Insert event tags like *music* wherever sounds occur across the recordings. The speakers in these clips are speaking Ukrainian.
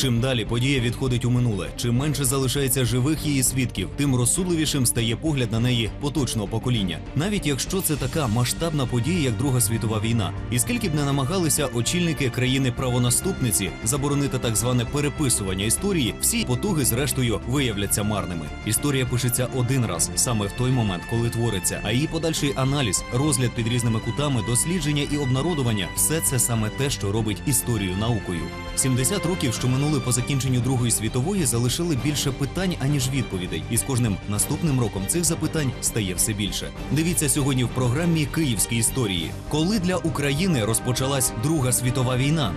Чим далі подія відходить у минуле, чим менше залишається живих її свідків, тим розсудливішим стає погляд на неї поточного покоління. Навіть якщо це така масштабна подія, як Друга світова війна, і скільки б не намагалися очільники країни правонаступниці заборонити так зване переписування історії, всі потуги зрештою виявляться марними. Історія пишеться один раз, саме в той момент, коли твориться, а її подальший аналіз, розгляд під різними кутами, дослідження і обнародування все це саме те, що робить історію наукою. 70 років, що минули по закінченню Другої світової, залишили більше питань аніж відповідей, і з кожним наступним роком цих запитань стає все більше. Дивіться сьогодні в програмі Київські історії, коли для України розпочалась Друга світова війна.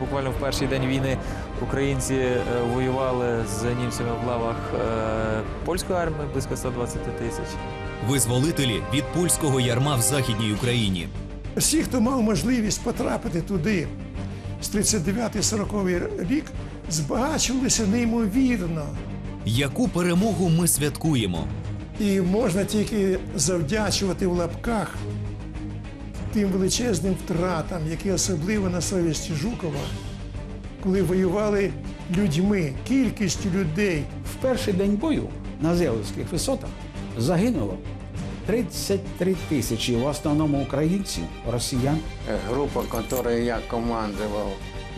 Буквально в перший день війни українці е, воювали з німцями в лавах е, польської армії близько 120 тисяч. Визволителі від польського ярма в західній Україні. Всі, хто мав можливість потрапити туди з 39-40 рік, збагачувалися неймовірно. Яку перемогу ми святкуємо? І можна тільки завдячувати в лапках тим величезним втратам, які особливо на совісті Жукова, коли воювали людьми, кількістю людей. В перший день бою на Зелівських висотах загинуло 33 тисячі, в основному українців, росіян. Группа, которой я командовал,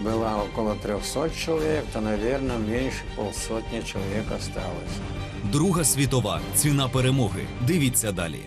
была около 300 человек, то, наверное, меньше полсотни человек осталось. Друга світова ціна перемоги. Дивіться далі.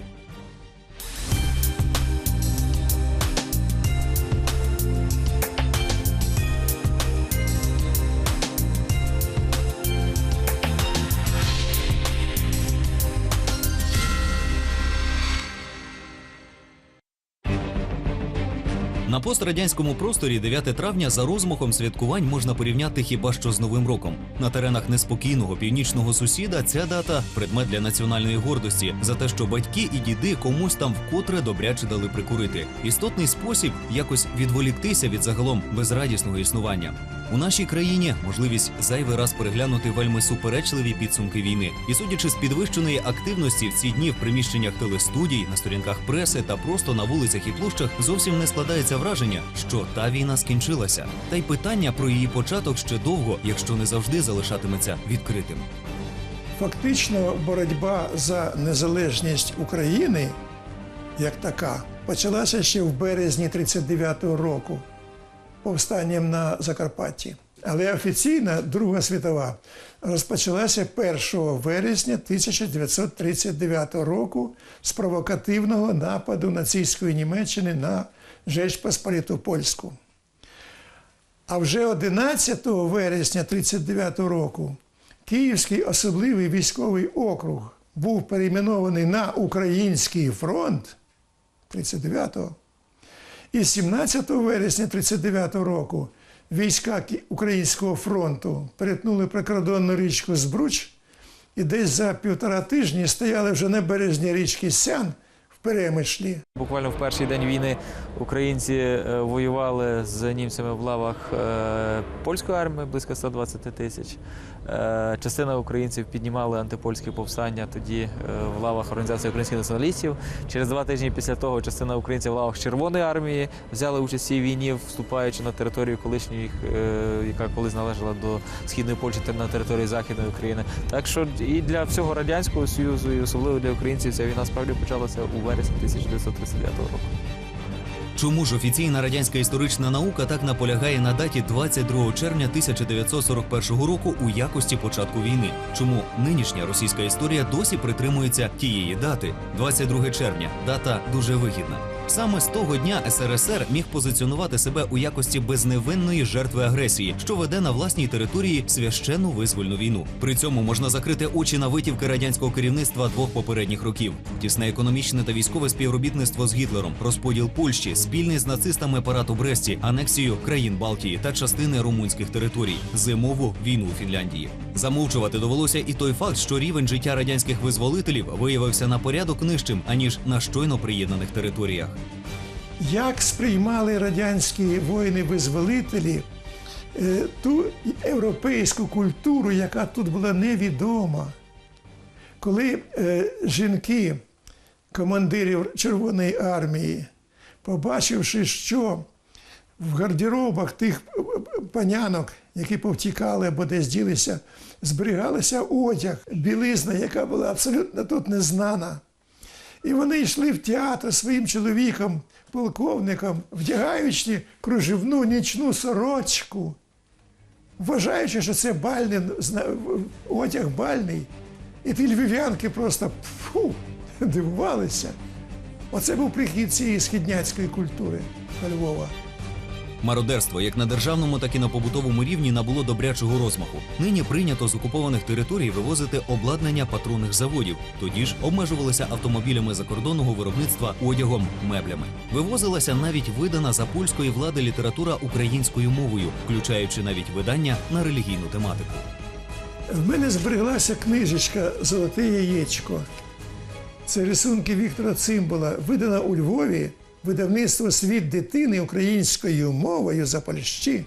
Пострадянському просторі 9 травня за розмахом святкувань можна порівняти хіба що з Новим роком. На теренах неспокійного північного сусіда ця дата предмет для національної гордості за те, що батьки і діди комусь там вкотре добряче дали прикурити. Істотний спосіб якось відволіктися від загалом безрадісного існування. У нашій країні можливість зайвий раз переглянути вельми суперечливі підсумки війни. І судячи з підвищеної активності в ці дні в приміщеннях телестудій, на сторінках преси та просто на вулицях і площах, зовсім не складається враження, що та війна скінчилася. Та й питання про її початок ще довго, якщо не завжди залишатиметься відкритим. Фактично, боротьба за незалежність України як така почалася ще в березні 39-го року повстанням на Закарпатті. Але офіційна Друга світова розпочалася 1 вересня 1939 року з провокативного нападу нацистської Німеччини на Жеч Посполиту Польську. А вже 11 вересня 1939 року Київський особливий військовий округ був перейменований на Український фронт 39-го. І 17 вересня 1939 року війська Українського фронту перетнули прикордонну річку Збруч і десь за півтора тижні стояли вже на березні річки Сян в Перемишлі. Буквально в перший день війни українці е, воювали з німцями в лавах е, польської армії близько 120 тисяч. Е, Частина українців піднімали антипольське повстання тоді е, в лавах Організації українських націоналістів. Через два тижні після того частина українців в лавах Червоної армії взяли участь в цій війні, вступаючи на територію колишньої, е, яка колись належала до східної Польщі та на території Західної України. Так що і для всього радянського союзу, і особливо для українців, ця війна справді почалася у вересні 1939 року. Чому ж офіційна радянська історична наука так наполягає на даті 22 червня 1941 року у якості початку війни? Чому нинішня російська історія досі притримується тієї дати? 22 червня дата дуже вигідна. Саме з того дня СРСР міг позиціонувати себе у якості безневинної жертви агресії, що веде на власній території священну визвольну війну. При цьому можна закрити очі на витівки радянського керівництва двох попередніх років: тісне економічне та військове співробітництво з Гітлером, розподіл Польщі, спільний з нацистами парад у Бресті, анексію країн Балтії та частини румунських територій, зимову війну у Фінляндії. Замовчувати довелося і той факт, що рівень життя радянських визволителів виявився на порядок нижчим аніж на щойно приєднаних територіях. Як сприймали радянські воїни-визволителі е, ту європейську культуру, яка тут була невідома. Коли е, жінки, командирів Червоної армії, побачивши, що в гардеробах тих панянок, які повтікали або десь ділися, зберігалися одяг, білизна, яка була абсолютно тут незнана. І вони йшли в театр своїм чоловіком, полковником, вдягаючи кружевну нічну сорочку, вважаючи, що це бальний одяг бальний. І ті львів'янки просто фу, дивувалися. Оце був прихід цієї східняцької культури Львова. Мародерство як на державному, так і на побутовому рівні набуло добрячого розмаху. Нині прийнято з окупованих територій вивозити обладнання патронних заводів. Тоді ж обмежувалися автомобілями закордонного виробництва одягом, меблями. Вивозилася навіть видана за польської влади література українською мовою, включаючи навіть видання на релігійну тематику. В мене збереглася книжечка Золоте яєчко. Це рисунки Віктора Цимбала, видана у Львові видавництво Світ дитини українською мовою за Польщі.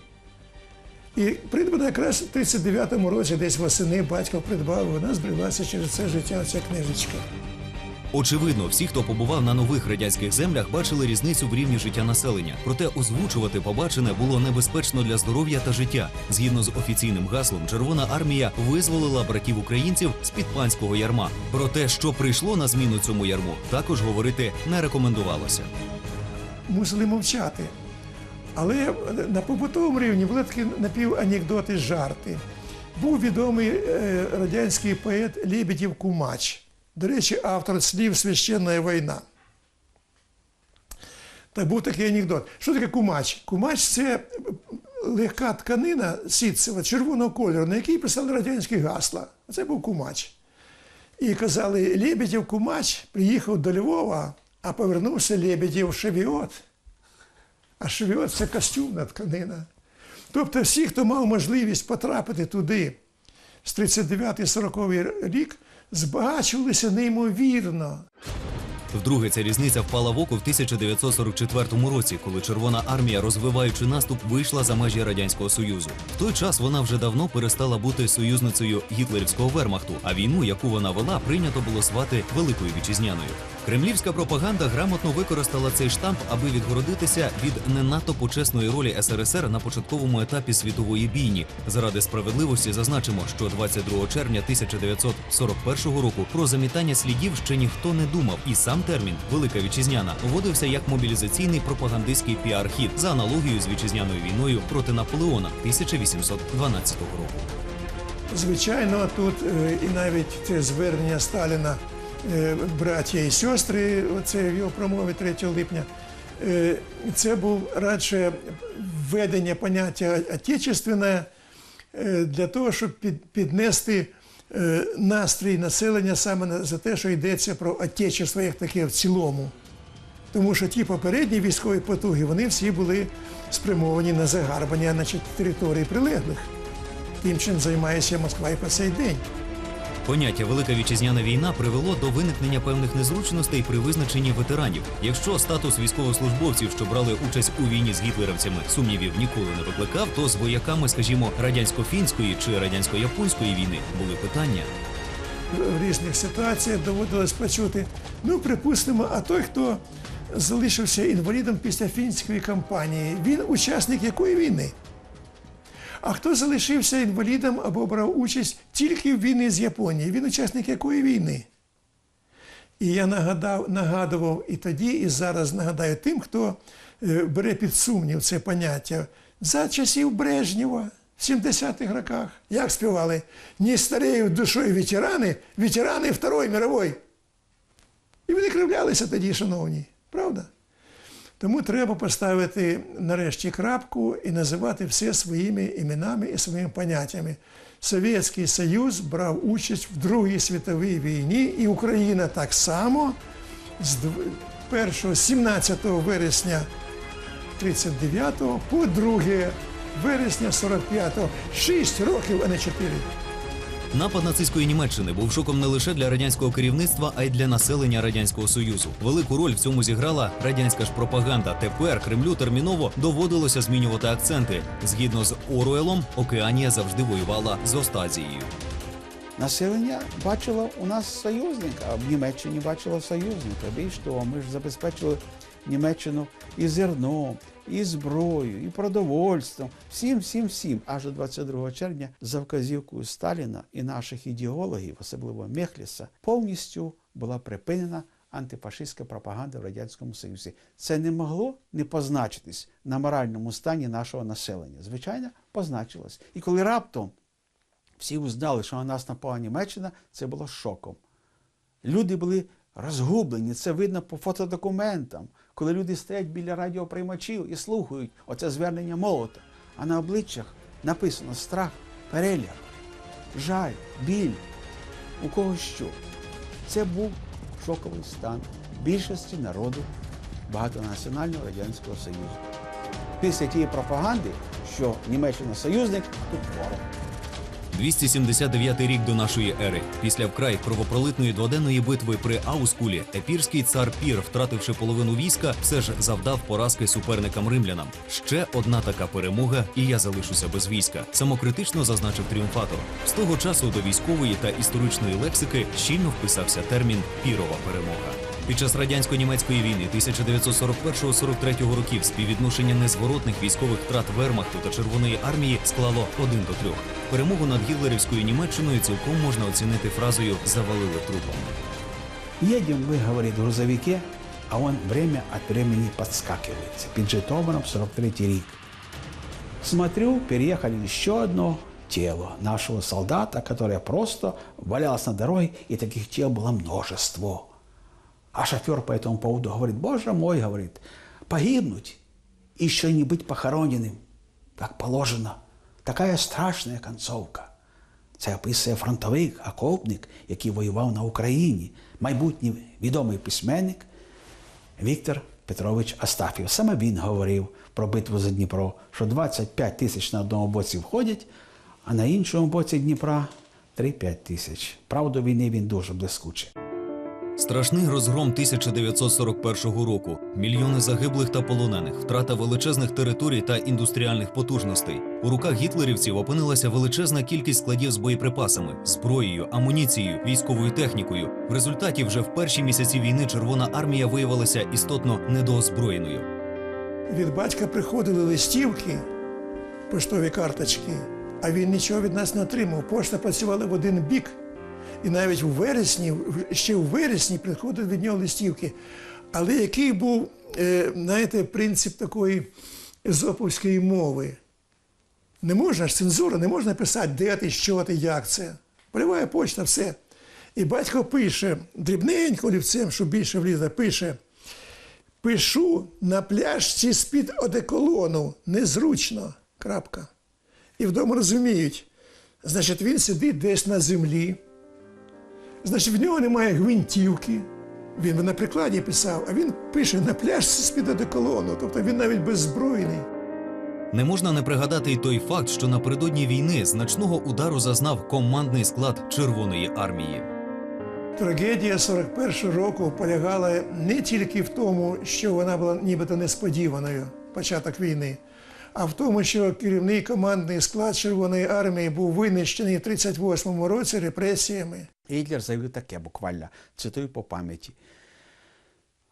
І придбана якраз в 39-му році, десь восени батько придбав, вона збереглася через це життя, ця книжечка. Очевидно, всі, хто побував на нових радянських землях, бачили різницю в рівні життя населення. Проте озвучувати побачене було небезпечно для здоров'я та життя. Згідно з офіційним гаслом, Червона армія визволила братів українців з під панського ярма. Про те, що прийшло на зміну цьому ярму, також говорити не рекомендувалося. Мусили мовчати. Але на побутовому рівні були такі напіванекдоти, жарти. Був відомий е, радянський поет Лебедєв Кумач. До речі, автор слів Священна війна. Так був такий анекдот. Що таке кумач? Кумач це легка тканина сітцева, червоного кольору, на якій писали радянські гасла. Це був кумач. І казали, Лебедєв Кумач приїхав до Львова, а повернувся Лебедєв Шевіот. А шевіот це костюмна тканина. Тобто всі, хто мав можливість потрапити туди з 39-40 рік, збагачувалися неймовірно. Вдруге ця різниця впала в око в 1944 році, коли Червона армія, розвиваючи наступ, вийшла за межі радянського союзу. В той час вона вже давно перестала бути союзницею гітлерівського вермахту, а війну, яку вона вела, прийнято було звати Великою Вітчизняною. Кремлівська пропаганда грамотно використала цей штамп, аби відгородитися від не надто почесної ролі СРСР на початковому етапі світової бійні. Заради справедливості зазначимо, що 22 червня 1941 року про замітання слідів ще ніхто не думав, і сам термін Велика Вітчизняна вводився як мобілізаційний пропагандистський піар-хід за аналогією з вітчизняною війною проти Наполеона 1812 року. Звичайно, тут е, і навіть це звернення Сталіна е, браття і сестри, оце в його промові 3 липня. е, Це був радше введення поняття отечественне для того, щоб під- піднести настрій населення саме за те, що йдеться про отечество як таке в цілому. Тому що ті попередні військові потуги, вони всі були спрямовані на загарбання значить, території прилеглих. Тим, чим займається Москва і по цей день. Поняття Велика вітчизняна війна привело до виникнення певних незручностей при визначенні ветеранів. Якщо статус військовослужбовців, що брали участь у війні з гітлерівцями, сумнівів ніколи не викликав, то з вояками, скажімо, радянсько-фінської чи радянсько-японської війни були питання. В різних ситуаціях доводилось почути. Ну, припустимо, а той, хто залишився інвалідом після фінської кампанії, він учасник якої війни? А хто залишився інвалідом або брав участь тільки в війні з Японією? Він учасник якої війни? І я нагадав, нагадував і тоді, і зараз нагадаю тим, хто е, бере під сумнів це поняття. За часів Брежнєва в 70-х роках. Як співали? Не стареють душою ветерани, ветерани Второї мирової. І вони кривлялися тоді, шановні, правда? Тому треба поставити нарешті крапку і називати все своїми іменами і своїми поняттями. Совєтський Союз брав участь в Другій світовій війні, і Україна так само з 1 17 вересня 39 по 2 вересня 45 6 років, а не 4. Напад нацистської Німеччини був шоком не лише для радянського керівництва, а й для населення радянського союзу. Велику роль в цьому зіграла радянська ж пропаганда. Тепер Кремлю терміново доводилося змінювати акценти. Згідно з Оруелом, Океанія завжди воювала з Остазією. Населення бачило у нас союзника, а в Німеччині бачило союзника. Більш того, ми ж забезпечили Німеччину і зерном, і зброєю, і продовольством, всім, всім, всім. Аж до 22 червня за вказівкою Сталіна і наших ідеологів, особливо Мехліса, повністю була припинена антифашистська пропаганда в Радянському Союзі. Це не могло не позначитись на моральному стані нашого населення. Звичайно, позначилось. І коли раптом всі узнали, що на нас напала Німеччина, це було шоком. Люди були розгублені, це видно по фотодокументам, коли люди стоять біля радіоприймачів і слухають оце звернення молота. А на обличчях написано страх, переляк, жаль, біль. У кого що. Це був шоковий стан більшості народу багатонаціонального Радянського Союзу. Після тієї пропаганди, що Німеччина союзник, тут ворог. 279 рік до нашої ери. Після вкрай кровопролитної дводенної битви при Аускулі епірський цар Пір, втративши половину війська, все ж завдав поразки суперникам римлянам. Ще одна така перемога, і я залишуся без війська. Самокритично зазначив тріумфатор. З того часу до військової та історичної лексики щільно вписався термін Пірова перемога. Під час радянсько-німецької війни 1941-43 років співвідношення незворотних військових втрат Вермахту та Червоної армії склало 1 до 3. Перемогу над гітлерівською Німеччиною цілком можна оцінити фразою завалили трупом. Едем мы, говорит, в грузовике, а он время от времени подскакивается. Під Житомиром 43 рік. Смотрю, переехали еще одно тело нашего солдата, которое просто валялось на дороге, и таких тел было множество. А шофер по этому поводу говорит, боже мой, говорит, погибнуть, и еще не быть похороненным, как положено. Такая страшная концовка. Це описує фронтовик, окопник, який воював на Україні, майбутній відомий письменник Віктор Петрович Астафів. Саме він говорив про битву за Дніпро, що 25 тисяч на одному боці входять, а на іншому боці Дніпра 3-5 тисяч. Правду війни він дуже блискучий. Страшний розгром 1941 року, мільйони загиблих та полонених, втрата величезних територій та індустріальних потужностей. У руках гітлерівців опинилася величезна кількість складів з боєприпасами, зброєю, амуніцією, військовою технікою. В результаті вже в перші місяці війни Червона армія виявилася істотно недоозброєною. Від батька приходили листівки, поштові карточки, а він нічого від нас не отримав. Пошта працювала в один бік. І навіть у вересні, ще у вересні приходили від нього листівки. Але який був, е, знаєте, принцип такої езоповської мови? Не можна ж цензура, не можна писати, де ти, що ти, як це. Поливає почта, все. І батько пише дрібненько олівцем, щоб більше влізло, пише. Пишу на пляшці з-під одеколону. Незручно. Крапка. І вдома розуміють. Значить, він сидить десь на землі. Значить, в нього немає гвинтівки. Він на прикладі писав, а він пише на пляшці з-під одеколону. Тобто він навіть беззбройний. Не можна не пригадати й той факт, що напередодні війни значного удару зазнав командний склад Червоної армії. Трагедія 41-го року полягала не тільки в тому, що вона була нібито несподіваною початок війни, а в тому, що керівний командний склад Червоної армії був винищений в 38-му році репресіями. Гітлер заявив таке буквально, цитую по пам'яті.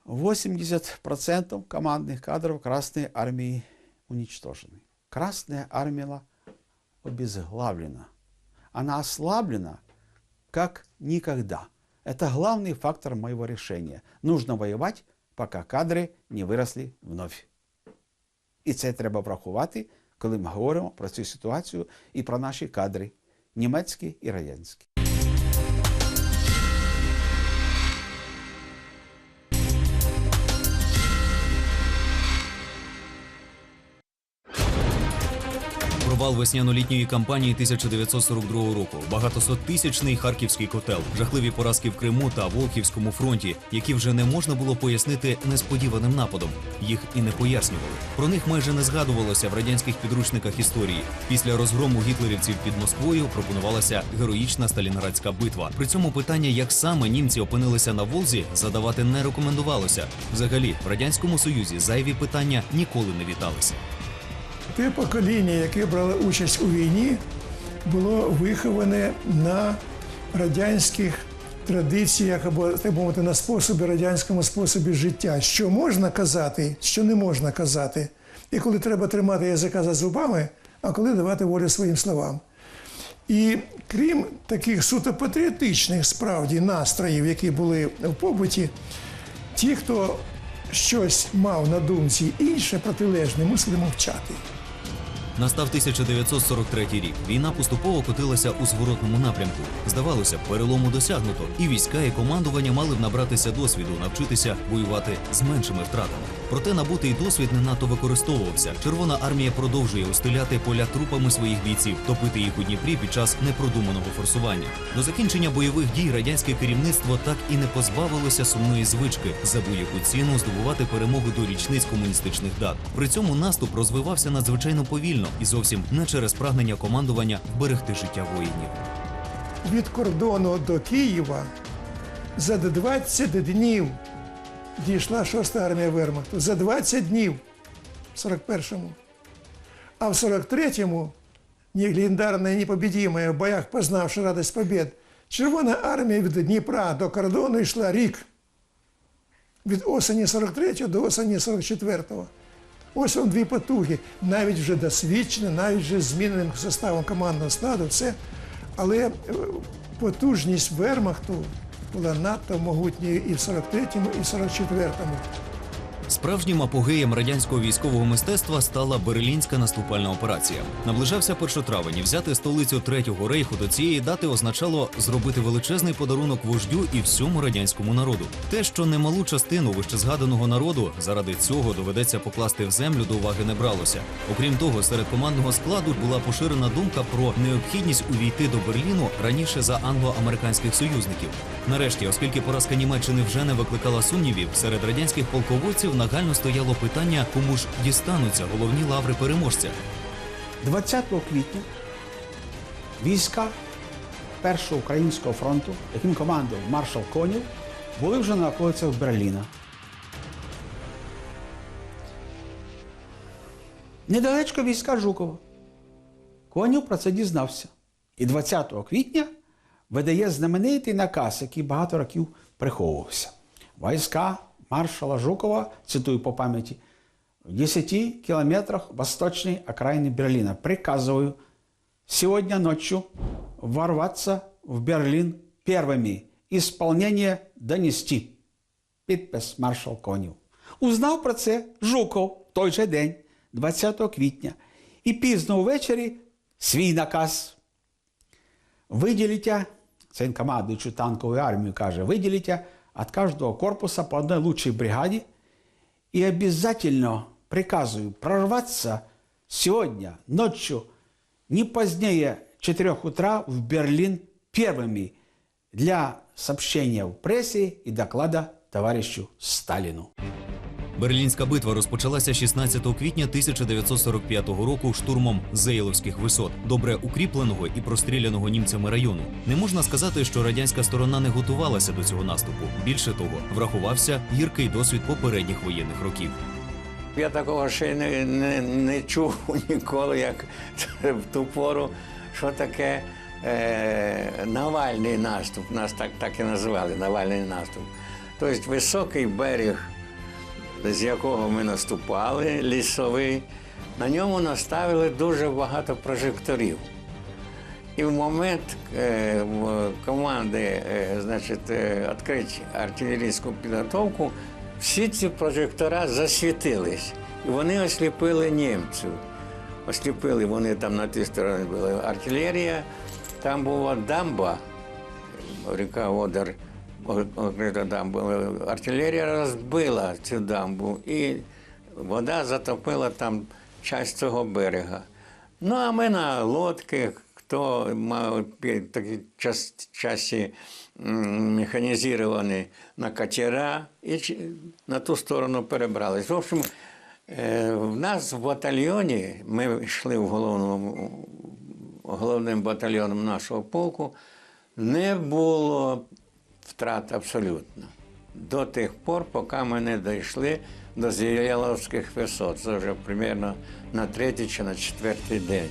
80% командных кадров Красной Армии уничтожены. Красная Армия обезглавлена. Она ослаблена, как никогда. Это главный фактор моего решения. Нужно воевать, пока кадри не виросли вновь. І це треба врахувати, коли ми говоримо про цю ситуацію і про наші кадри, німецькі і радянські. Провал весняно-літньої кампанії 1942 року, багатосоттисячний харківський котел, жахливі поразки в Криму та Волхівському фронті, які вже не можна було пояснити несподіваним нападом. Їх і не пояснювали. Про них майже не згадувалося в радянських підручниках історії. Після розгрому гітлерівців під Москвою пропонувалася героїчна сталінградська битва. При цьому питання, як саме німці опинилися на Волзі, задавати не рекомендувалося. Взагалі, в радянському союзі зайві питання ніколи не віталися. Те покоління, яке брало участь у війні, було виховане на радянських традиціях або так мовити, на способі радянському способі життя. Що можна казати, що не можна казати. І коли треба тримати язика за зубами, а коли давати волю своїм словам. І крім таких суто патріотичних справді настроїв, які були в побуті, ті, хто щось мав на думці інше протилежне, мусили мовчати. Настав 1943 рік. Війна поступово котилася у зворотному напрямку. Здавалося, перелому досягнуто, і війська і командування мали б набратися досвіду, навчитися воювати з меншими втратами. Проте набутий досвід не надто використовувався. Червона армія продовжує устеляти поля трупами своїх бійців, топити їх у Дніпрі під час непродуманого форсування. До закінчення бойових дій радянське керівництво так і не позбавилося сумної звички за будь-яку ціну здобувати перемогу до річниць комуністичних дат. При цьому наступ розвивався надзвичайно повільно і зовсім не через прагнення командування вберегти життя воїнів. Від кордону до Києва за 20 днів дійшла 6-та армія Вермахту. За 20 днів в 41-му. А в 43-му, легендарная непобедимая в боях, познавши радость побед, Червона армія від Дніпра до кордону йшла рік. Від осені 43-го до осені 44-го. Ось он дві потуги, навіть вже досвідчені, навіть вже зміненим составом командного складу, все. Але е, потужність Вермахту була надто могутньою і в 43-му, і в 44-му. Справжнім апогеєм радянського військового мистецтва стала берлінська наступальна операція. Наближався першотравень. і Взяти столицю третього рейху до цієї дати означало зробити величезний подарунок вождю і всьому радянському народу. Те, що немалу частину вищезгаданого народу заради цього доведеться покласти в землю, до уваги не бралося. Окрім того, серед командного складу була поширена думка про необхідність увійти до Берліну раніше за англо-американських союзників. Нарешті, оскільки поразка Німеччини вже не викликала сумнівів, серед радянських полководців нагально стояло питання, кому ж дістануться головні лаври переможця. 20 квітня війська Першого українського фронту, яким командував маршал Конів, були вже на околицях Берліна. Недалечко війська Жукова. Конів про це дізнався. І 20 квітня видає знаменитий наказ, який багато років приховувався. Війська маршала Жукова, цитую по пам'яті, в 10 километрах восточной окраины Берлина. Приказываю сегодня ночью ворваться в Берлин первыми. Исполнение донести. Підпис маршал Конів. Узнав про це Жуков в той же день, 20 квітня. І пізно ввечері свій наказ. Виділіть, це він командуючи танковою армією каже, виділіть від кожного корпуса по одній лучшій бригаді и обязательно приказываю прорваться сегодня ночью не позднее 4 утра в Берлин первыми для сообщения в прессе и доклада товарищу Сталину. Берлінська битва розпочалася 16 квітня 1945 року штурмом Зейловських висот, добре укріпленого і простріляного німцями району. Не можна сказати, що радянська сторона не готувалася до цього наступу. Більше того, врахувався гіркий досвід попередніх воєнних років. Я такого ще не, не, не чув *laughs* ніколи, як в ту пору, що таке е, Навальний наступ. Нас так, так і називали Навальний наступ. Тобто високий берег, з якого ми наступали, лісовий, на ньому наставили дуже багато прожекторів. І в момент е, команди е, е, відкрити артилерійську підготовку, всі ці прожектора засвітились. І вони осліпили німців. Осліпили вони там на тій стороні була артилерія, там була дамба, ріка Одер, окрита дамба. Артилерія розбила цю дамбу, і вода затопила там часть цього берега. Ну, а ми на лодки, хто мав такі час, часі механізовані на катера, і на ту сторону перебрались. В общем, е, в нас в батальйоні, ми йшли в головному, головним батальйоном нашого полку, не було втрат абсолютно. До тих пор, поки ми не дійшли до Зіяловських висот. Це вже примерно на третій чи на четвертий день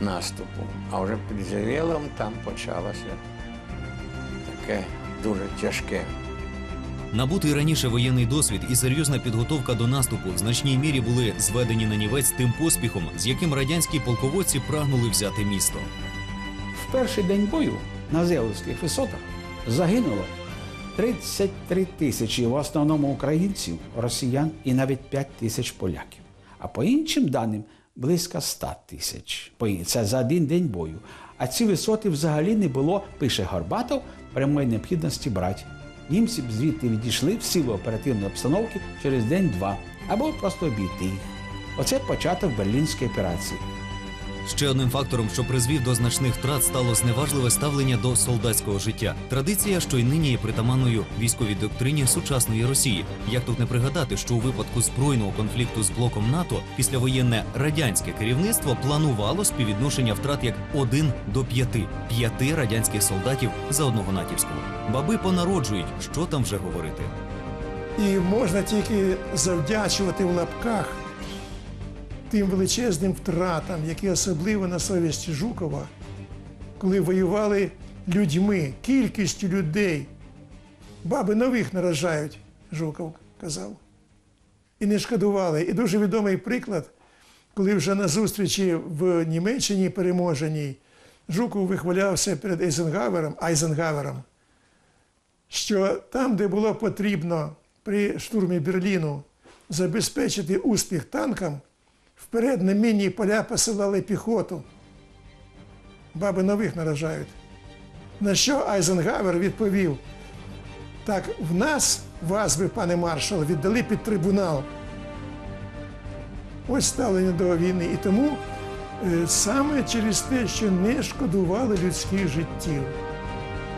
наступу. А вже під Зіялом там почалося таке дуже тяжке. Набутий раніше воєнний досвід і серйозна підготовка до наступу в значній мірі були зведені на нівець тим поспіхом, з яким радянські полководці прагнули взяти місто. В перший день бою на Зелівських висотах загинуло 33 тисячі в основному українців, росіян і навіть 5 тисяч поляків. А по іншим даним близько 100 тисяч. Це за один день бою. А ці висоти взагалі не було, пише Горбатов, прямої необхідності брати. Німці б звідти відійшли в силу оперативної обстановки через день-два або просто обійти їх. Оце початок берлінської операції. Ще одним фактором, що призвів до значних втрат, стало зневажливе ставлення до солдатського життя. Традиція, що й нині є притаманною військовій доктрині сучасної Росії. Як тут не пригадати, що у випадку збройного конфлікту з блоком НАТО післявоєнне радянське керівництво планувало співвідношення втрат як один до п'яти п'яти радянських солдатів за одного натівського. Баби понароджують, що там вже говорити. І можна тільки завдячувати в лапках тим величезним втратам, які особливо на совісті Жукова, коли воювали людьми, кількістю людей. Баби нових наражають, Жуков казав. І не шкодували. І дуже відомий приклад, коли вже на зустрічі в Німеччині переможеній Жуков вихвалявся перед Ейзенгауером, Айзенгавером, що там, де було потрібно при штурмі Берліну забезпечити успіх танкам, вперед на мінні поля посилали піхоту. Баби нових наражають. На що Айзенгавер відповів: так, в нас, вас би, пане маршал, віддали під трибунал. Ось ставлення до війни. І тому е, саме через те, що не шкодували людських життів.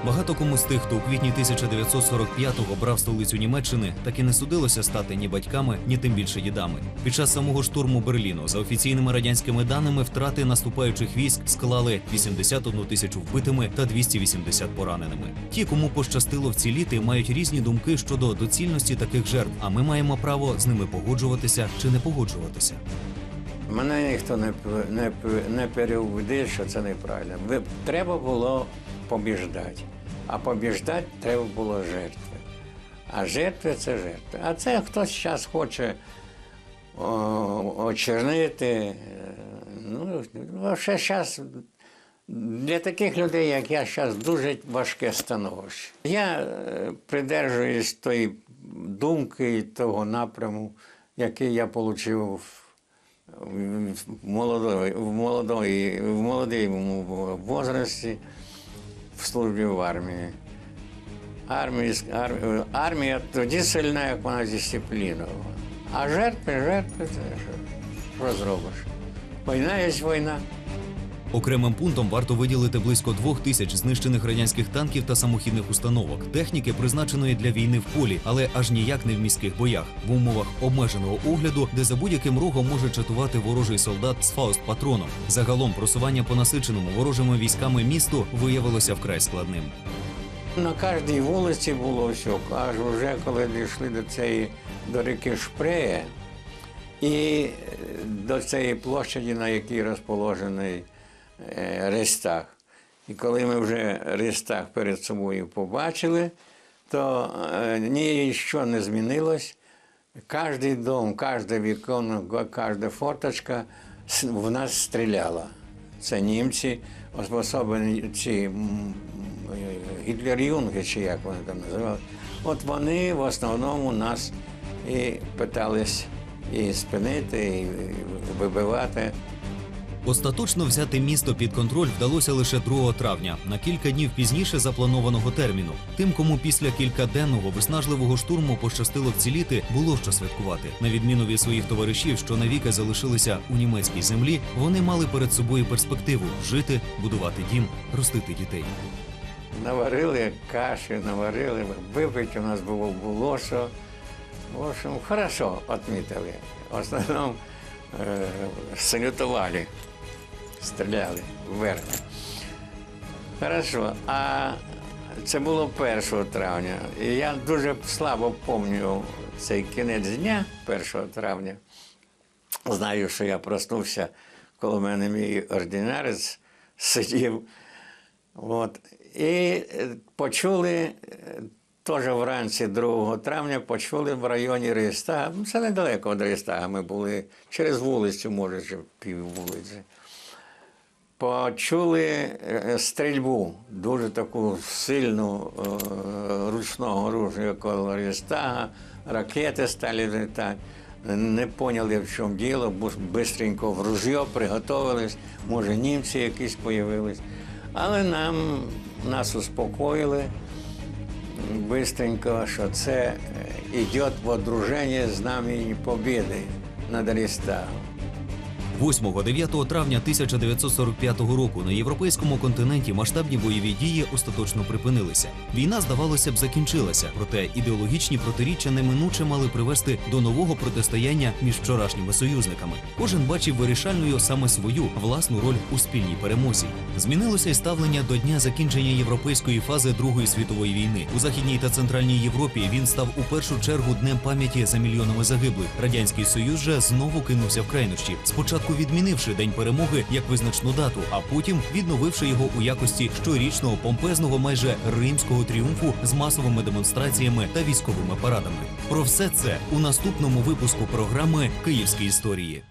Багато кому з тих, хто у квітні 1945-го брав столицю Німеччини, так і не судилося стати ні батьками, ні тим більше дідами. Під час самого штурму Берліну, за офіційними радянськими даними, втрати наступаючих військ склали 81 тисячу вбитими та 280 пораненими. Ті, кому пощастило вціліти, мають різні думки щодо доцільності таких жертв. А ми маємо право з ними погоджуватися чи не погоджуватися. Мене ніхто не, не, не переубедить, що це неправильно. Треба було побіждати. А побіждати треба було жертви. А жертви це жертви. А це хтось зараз хоче очернити. е, Ну, ще зараз для таких людей, як я, зараз дуже важке становище. Я е, придержуюсь тої думки, і того напряму, який я отримав в молодої, в молодому возрасті в службі в армії. Армія, армія, армія тоді сильна, як вона дисциплінована. А жертви, жертви це що зробиш? Війна є війна. Окремим пунктом варто виділити близько двох тисяч знищених радянських танків та самохідних установок, техніки, призначеної для війни в полі, але аж ніяк не в міських боях, в умовах обмеженого огляду, де за будь-яким рогом може чатувати ворожий солдат з фауст-патроном. Загалом просування по насиченому ворожими військами місту виявилося вкрай складним. На кожній вулиці було все. Аж вже коли дійшли до цієї до ріки Шпреє і е, до цієї площаді, на якій розположений е, Рейстаг. І коли ми вже Рейстаг перед собою побачили, то е, ніщо не змінилось. Кожний дом, кожне вікно, кожна форточка в нас стріляла. Це німці, особливо гітлер-юнги, чи як вони там називали. От вони в основному нас і питались і спинити, і вибивати. Остаточно взяти місто під контроль вдалося лише 2 травня, на кілька днів пізніше запланованого терміну. Тим, кому після кількаденного виснажливого штурму пощастило вціліти, було що святкувати. На відміну від своїх товаришів, що навіки залишилися у німецькій землі, вони мали перед собою перспективу жити, будувати дім, ростити дітей. Наварили каші, наварили, випити у нас було, було що. В общем, хорошо відмітили. В основному е, салютували, стріляли вверх. Хорошо. А це було 1 травня. І я дуже слабо пам'ятаю цей кінець дня 1 травня. Знаю, що я проснувся, коли в мене мій ординарець сидів. От. І е, почули е, теж вранці 2 травня почули в районі Рейстага. Це недалеко від Рейстага. Ми були через вулицю, може, пів вулиці. Почули е, стрільбу, дуже таку сильну е, ручного оружия коло Рейстага, ракети стали літати. Не поняли, в чому діло, бо швидко в ружьо приготувались, може німці якісь появились. Але нам нас успокоїли быстренько, що це йде водруження знамені Побєди над Рейстагом. 8-9 травня 1945 року на європейському континенті масштабні бойові дії остаточно припинилися. Війна, здавалося б, закінчилася, проте ідеологічні протиріччя неминуче мали привести до нового протистояння між вчорашніми союзниками. Кожен бачив вирішальною саме свою власну роль у спільній перемозі. Змінилося й ставлення до дня закінчення європейської фази Другої світової війни. У західній та центральній Європі він став у першу чергу днем пам'яті за мільйонами загиблих. Радянський Союз же знову кинувся в крайнощі. Спочатку відмінивши день перемоги як визначну дату, а потім відновивши його у якості щорічного помпезного майже римського тріумфу з масовими демонстраціями та військовими парадами. Про все це у наступному випуску програми Київські історії.